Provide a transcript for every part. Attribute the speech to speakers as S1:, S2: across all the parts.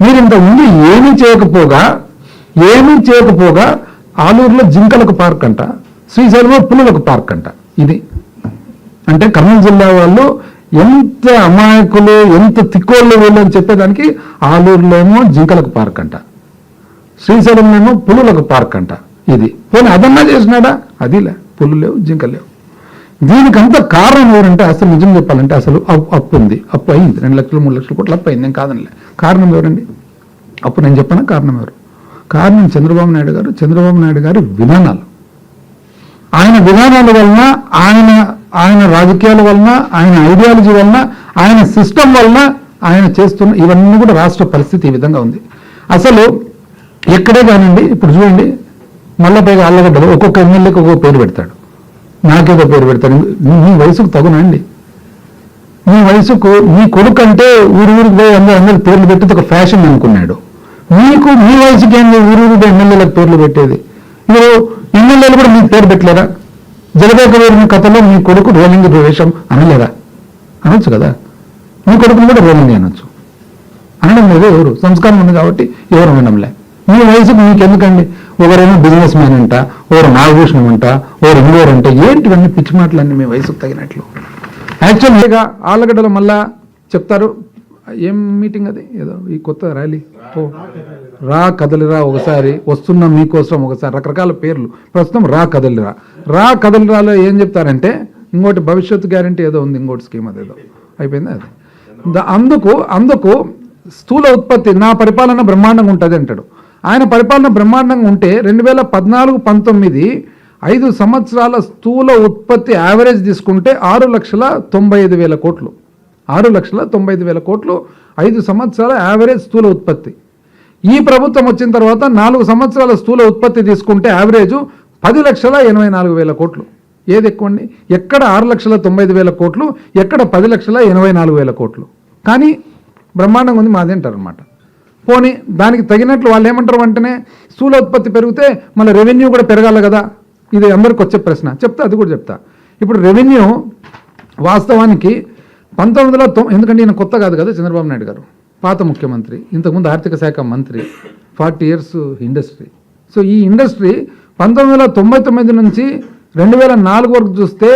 S1: మీరు ఇంత ముందు ఏమీ చేయకపోగా ఏమీ చేయకపోగా ఆలూరులో జింకలకు పార్క్ అంట శ్రీశైలంలో పులులకు పార్క్ అంట. ఇది అంటే కర్నూలు జిల్లా వాళ్ళు ఎంత అమాయకులు ఎంత తిక్కోళ్ళు వీళ్ళు అని చెప్పేదానికి ఆలూరులో ఏమో జింకలకు పార్క్ అంట. శ్రీశైలంలోనూ పులులకు పార్క్ అంట. ఇది. పోనీ అదన్నా చేసినాడా? అదిలే. పులు లేవు జింక లేవు దీనికంత కారణం ఎవరంటే అసలు నిజం చెప్పాలంటే అసలు అప్పు ఉంది. అప్పు అయింది. రెండు లక్షలు మూడు లక్షల కోట్లు అప్పు అయింది. నేను కాదనిలే. కారణం ఎవరండి? అప్పు నేను చెప్పాను? కారణం ఎవరు? కారణం చంద్రబాబు నాయుడు గారు. చంద్రబాబు నాయుడు గారి విధానాలు. ఆయన విధానాల వలన ఆయన ఆయన రాజకీయాల వలన ఆయన ఐడియాలజీ వలన ఆయన సిస్టమ్ వలన ఆయన చేస్తున్న ఇవన్నీ కూడా రాష్ట్ర పరిస్థితి ఈ విధంగా ఉంది. అసలు ఎక్కడే కానివ్వండి ఇప్పుడు చూడండి మళ్ళా పైగా అల్లగడ్డలు ఒక్కొక్క ఎమ్మెల్యేకి ఒక్కొక్క పేరు పెడతాడు. నాకేదో పేరు పెడతాను నీ- వయసుకు తగునండి. నీ వయసుకు నీ కొడుకు అంటే ఊరు ఊరికి పోయి అందరూ అందరు పేర్లు పెట్టేది ఒక ఫ్యాషన్ అనుకున్నాడు. మీకు మీ వయసుకి ఏంది ఊరు ఊరికి పోయి ఎమ్మెల్యేలకు పేర్లు పెట్టేది. మీరు ఎమ్మెల్యేలు కూడా మీకు పేరు పెట్టలేరా జలదేక వేరిన కథలో మీ కొడుకు రోలింగ్ ప్రవేశం అనలేరా అనొచ్చు కదా? మీ కొడుకుని కూడా రోలింగ్ అనొచ్చు. అనడం లేదు ఎవరు? సంస్కారం ఉంది కాబట్టి ఎవరు వినంలే మీ వయసుకు మీకు ఎందుకండి ఒకరేమో బిజినెస్ మ్యాన్ అంట ఒకరు నాగభూషణం అంట ఒకరు ఇంకోరు అంట ఏంటివన్నీ పిచ్చి మాటలన్నీ మీ వయసుకు తగినట్లు? యాక్చువల్గా ఆళ్ళగడ్డలో మళ్ళా చెప్తారు ఏం మీటింగ్ అది? ఏదో ఈ కొత్త ర్యాలీ ఓ రా కదలిరా ఒకసారి వస్తున్న మీకోసం ఒకసారి రకరకాల పేర్లు. ప్రస్తుతం రా కదలిరా. రా కదలిరాలో ఏం చెప్తారంటే ఇంకోటి భవిష్యత్తు గ్యారంటీ ఏదో ఉంది ఇంకోటి స్కీమ్ అదేదో. అయిపోయింది అది? అందుకు అందుకు స్థూల ఉత్పత్తి నా పరిపాలన బ్రహ్మాండంగా ఉంటుంది అంటాడు. ఆయన పరిపాలన బ్రహ్మాండంగా ఉంటే రెండు వేల పద్నాలుగు పంతొమ్మిది ఐదు సంవత్సరాల స్థూల ఉత్పత్తి యావరేజ్ తీసుకుంటే ఆరు లక్షల తొంభై ఐదు వేల కోట్లు. ఆరు లక్షల తొంభై ఐదు వేల కోట్లు ఐదు సంవత్సరాల యావరేజ్ స్థూల ఉత్పత్తి. ఈ ప్రభుత్వం వచ్చిన తర్వాత నాలుగు సంవత్సరాల స్థూల ఉత్పత్తి తీసుకుంటే యావరేజ్ పది లక్షల ఎనభై నాలుగు వేల కోట్లు. ఏది ఎక్కువండి ఎక్కడ ఆరు లక్షల తొంభై ఐదు వేల కోట్లు ఎక్కడ పది లక్షల ఎనభై నాలుగు వేల కోట్లు. కానీ బ్రహ్మాండంగా ఉంది మాది అనమాట పోనీ దానికి తగినట్లు వాళ్ళు ఏమంటారు వెంటనే స్థూల ఉత్పత్తి పెరిగితే మళ్ళీ రెవెన్యూ కూడా పెరగాలి కదా? ఇది అందరికి వచ్చే ప్రశ్న. చెప్తా అది కూడా చెప్తా. ఇప్పుడు రెవెన్యూ వాస్తవానికి పంతొమ్మిది వందల తొం ఎందుకంటే ఈయన కొత్త కాదు కదా చంద్రబాబు నాయుడు గారు? పాత ముఖ్యమంత్రి ఇంతకుముందు ఆర్థిక శాఖ మంత్రి ఫార్టీ ఇయర్స్ ఇండస్ట్రీ. సో ఈ ఇండస్ట్రీ పంతొమ్మిది వందల తొంభై తొమ్మిది నుంచి రెండు వేల నాలుగు వరకు చూస్తే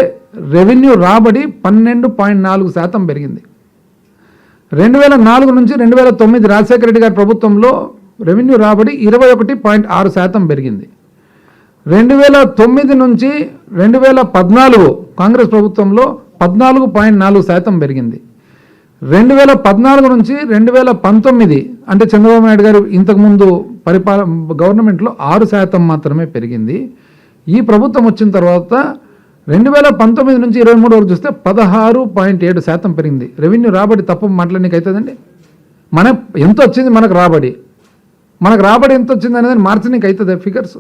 S1: రెవెన్యూ రాబడి పన్నెండు పాయింట్ నాలుగు శాతం పెరిగింది. రెండు వేల నాలుగు నుంచి రెండు వేల తొమ్మిది రాజశేఖర రెడ్డి గారి ప్రభుత్వంలో రెవెన్యూ రాబడి ఇరవై ఒకటి పాయింట్ ఆరు శాతం పెరిగింది. రెండు వేల తొమ్మిది నుంచి రెండు వేల పద్నాలుగు కాంగ్రెస్ ప్రభుత్వంలో పద్నాలుగు పాయింట్ నాలుగు శాతం పెరిగింది. రెండు వేల పద్నాలుగు నుంచి రెండు వేల పంతొమ్మిది అంటే చంద్రబాబు నాయుడు గారు ఇంతకుముందు పరిపాలన గవర్నమెంట్లో ఆరు శాతం మాత్రమే పెరిగింది. ఈ ప్రభుత్వం వచ్చిన తర్వాత రెండు వేల పంతొమ్మిది నుంచి ఇరవై మూడు వరకు చూస్తే పదహారు పాయింట్ ఏడు శాతం పెరిగింది. రెవెన్యూ రాబడి తప్ప మాట్లాడడానికి అవుతుందండి మన ఎంత వచ్చింది మనకు రాబడి? మనకు రాబడి ఎంత వచ్చింది అనేది మార్చడానికి అవుతుంది ఫిగర్స్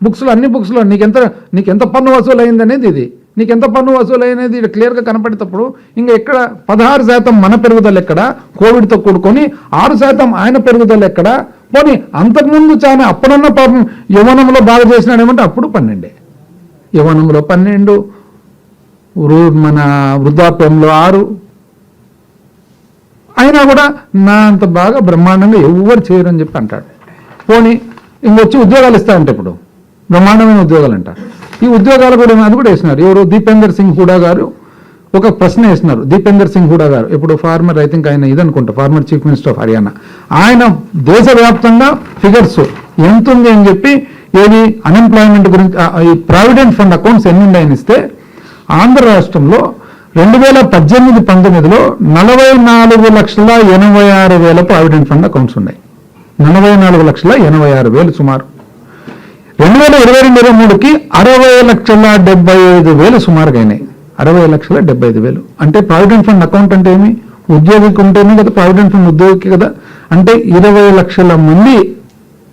S1: బుక్స్లో అన్ని బుక్స్లో నీకెంత నీకెంత పన్ను వసూలు అయింది అనేది ఇది. నీకెంత పన్ను వసూలు అనేది ఇక్కడ క్లియర్గా కనపడేటప్పుడు ఇంకా ఎక్కడ పదహారు శాతం మన పెరుగుదల ఎక్కడ? కోవిడ్తో కూడుకొని ఆరు శాతం ఆయన పెరుగుదల ఎక్కడ? పోనీ అంతకుముందు చాలా అప్పుడన్న పాపం యవనంలో బాగా చేసినాడేమంటే అప్పుడు పన్నెండే. యవనంలో పన్నెండు మన వృద్ధాప్యంలో ఆరు. అయినా కూడా నా అంత బాగా బ్రహ్మాండంగా ఎవరు చేయరని చెప్పి అంటాడు. పోనీ ఇంకొచ్చి ఉద్యోగాలు ఇస్తాయంట ఇప్పుడు బ్రహ్మాండమైన ఉద్యోగాలు అంట ఈ ఉద్యోగాలు కూడా అది కూడా వేసినారు. ఎవరు దీపేందర్ సింగ్ హూడా గారు ఒక ప్రశ్న వేసినారు. దీపేందర్ సింగ్ హూడా గారు ఇప్పుడు ఫార్మర్ ఐ థింక్ ఆయన ఇదనుకుంటా former chief minister of Haryana. ఆయన దేశవ్యాప్తంగా ఫిగర్స్ ఎంత ఉంది అని చెప్పి ఏది? అన్ఎంప్లాయ్మెంట్ గురించి ఈ ప్రావిడెంట్ ఫండ్ అకౌంట్స్ ఎన్ని ఉన్నాయని ఇస్తే ఆంధ్ర రాష్ట్రంలో రెండు వేల పద్దెనిమిది పంతొమ్మిదిలో నలభై నాలుగు లక్షల ఎనభై ఆరు వేల ప్రావిడెంట్ ఫండ్ అకౌంట్స్ ఉన్నాయి. నలభై నాలుగు లక్షల ఎనభై ఆరు వేలు సుమారు. రెండు వేల ఇరవై రెండు ఇరవై మూడుకి అరవై లక్షల డెబ్బై ఐదు వేలు సుమారుగా అయినాయి అరవై లక్షల డెబ్బై ఐదు వేలు. అంటే ప్రావిడెంట్ ఫండ్ అకౌంట్ అంటే ఏమి? ఉద్యోగికి ఉంటేనే కదా ప్రావిడెంట్ ఫండ్ ఉద్యోగికి కదా. అంటే ఇరవై లక్షల మంది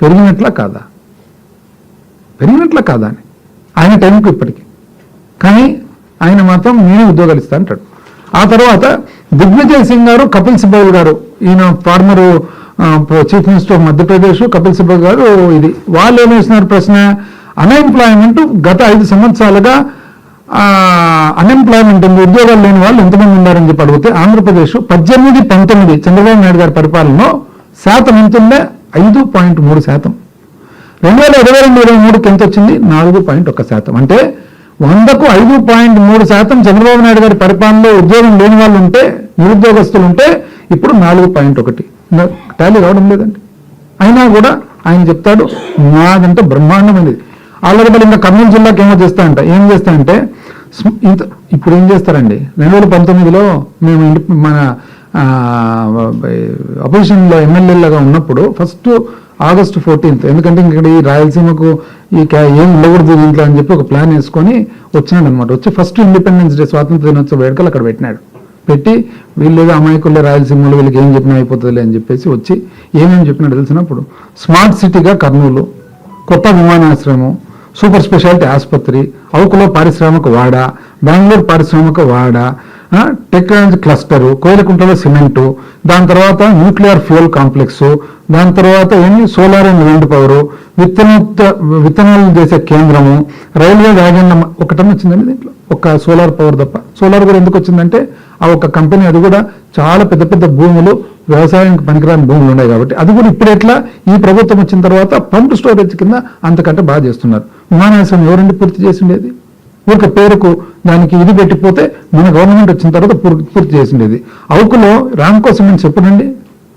S1: పెరిగినట్లా కాదా? పెరిగినట్లు కాదా అని ఆయన టైంకి ఇప్పటికి. కానీ ఆయన మాత్రం నేనే ఉద్యోగాలు ఇస్తా అంటాడు. ఆ తర్వాత దిగ్విజయ్ సింగ్ గారు కపిల్ సిబ్బల్ గారు ఈయన former chief minister of Madhya Pradesh Kapil Sibal garu ఇది. వాళ్ళు ఏం వేసినారు ప్రశ్న? అన్ఎంప్లాయ్మెంట్ గత ఐదు సంవత్సరాలుగా అన్ఎంప్లాయ్మెంట్ ఉంది. ఉద్యోగాలు లేని వాళ్ళు ఎంతమంది ఉన్నారని చెప్పి అడిగితే ఆంధ్రప్రదేశ్ పద్దెనిమిది పంతొమ్మిది చంద్రబాబు నాయుడు గారి పరిపాలనలో శాతం ఎంత ఐదు పాయింట్ మూడు శాతం. రెండు వేల ఇరవై రెండు ఇరవై మూడుకి ఎంత వచ్చింది నాలుగు పాయింట్ ఒక్క శాతం అంటే వందకు ఐదు పాయింట్ మూడు శాతం చంద్రబాబు నాయుడు గారి పరిపాలనలో ఉద్యోగం లేని వాళ్ళు ఉంటే నిరుద్యోగస్తులు ఉంటే ఇప్పుడు నాలుగు పాయింట్ ఒకటి టాలీ రావడం లేదండి అయినా కూడా ఆయన చెప్తాడు నాదంటే బ్రహ్మాండమైనది ఆల్రెడీ మళ్ళీ ఇంకా కర్నూలు జిల్లాకి ఏమో చేస్తా అంట ఏం చేస్తా అంటే ఇంత ఇప్పుడు ఏం చేస్తారండి రెండు వేల పంతొమ్మిదిలో మేము మన అపోజిషన్లో ఎమ్మెల్యేలుగా ఉన్నప్పుడు ఫస్ట్ ఆగస్టు ఫోర్టీన్త్. ఎందుకంటే ఇక్కడ ఈ రాయలసీమకు ఈ క్యా- ఏం ఉండకూడదు దీంట్లో అని చెప్పి ఒక ప్లాన్ వేసుకొని వచ్చినాడు అనమాట వచ్చి ఫస్ట్ ఇండిపెండెన్స్ డే స్వాతంత్ర దినోత్సవ వేడుకలు అక్కడ పెట్టినాడు. పెట్టి వీళ్ళు ఏదో అమాయకుల్లో రాయలసీమలో వీళ్ళకి ఏం చెప్పినా అయిపోతుందిలే అని చెప్పేసి వచ్చి ఏమేమి చెప్పినాడు తెలిసినప్పుడు స్మార్ట్ సిటీగా కర్నూలు కొత్త విమానాశ్రయం సూపర్ స్పెషాలిటీ ఆసుపత్రి అవుకులో పారిశ్రామిక వాడ బెంగళూరు పారిశ్రామిక వాడ టెక్నాలజీ క్లస్టరు కోయిలకుంటలో సిమెంటు దాని తర్వాత న్యూక్లియర్ ఫ్యూయల్ కాంప్లెక్స్ దాని తర్వాత ఏంటి సోలార్ అండ్ విండ్ పవరు విత్తనోత్త విత్తనాలు చేసే కేంద్రము రైల్వే వ్యాగన్ ఒకటన్నా వచ్చిందండి దీంట్లో. ఒక సోలార్ పవర్ తప్ప. సోలార్ కూడా ఎందుకు వచ్చిందంటే ఆ ఒక కంపెనీ అది కూడా చాలా పెద్ద పెద్ద భూములు వ్యవసాయానికి పనికిరాని భూములు ఉన్నాయి కాబట్టి. అది కూడా ఇప్పుడు ఎట్లా? ఈ ప్రభుత్వం వచ్చిన తర్వాత పంప్ స్టోరేజ్ కింద అంతకంటే బాగా చేస్తున్నారు. విమానాశ్రయం ఎవరండి పూర్తి చేసిండేది? ఊరిక పేరుకు దానికి ఇది పెట్టిపోతే మన గవర్నమెంట్ వచ్చిన తర్వాత పూర్తి పూర్తి చేసిండేది. అవుకులో ర్యాంక్ కోసం నేను చెప్పనండి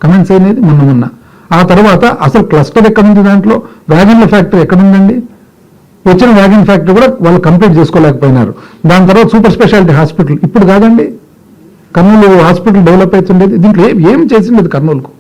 S1: కమెంట్స్ అయినది మొన్న మొన్న. ఆ తర్వాత అసలు క్లస్టర్ ఎక్కడుంది దాంట్లో? వ్యాగన్ల ఫ్యాక్టరీ ఎక్కడుందండి? వచ్చిన వ్యాగన్ ఫ్యాక్టరీ కూడా వాళ్ళు కంప్లీట్ చేసుకోలేకపోయినారు. దాని తర్వాత సూపర్ స్పెషాలిటీ హాస్పిటల్ ఇప్పుడు కాదండి. కర్నూలు హాస్పిటల్ డెవలప్ అవుతుండేది. దీంట్లో ఏం చేసిండేది కర్నూలుకు?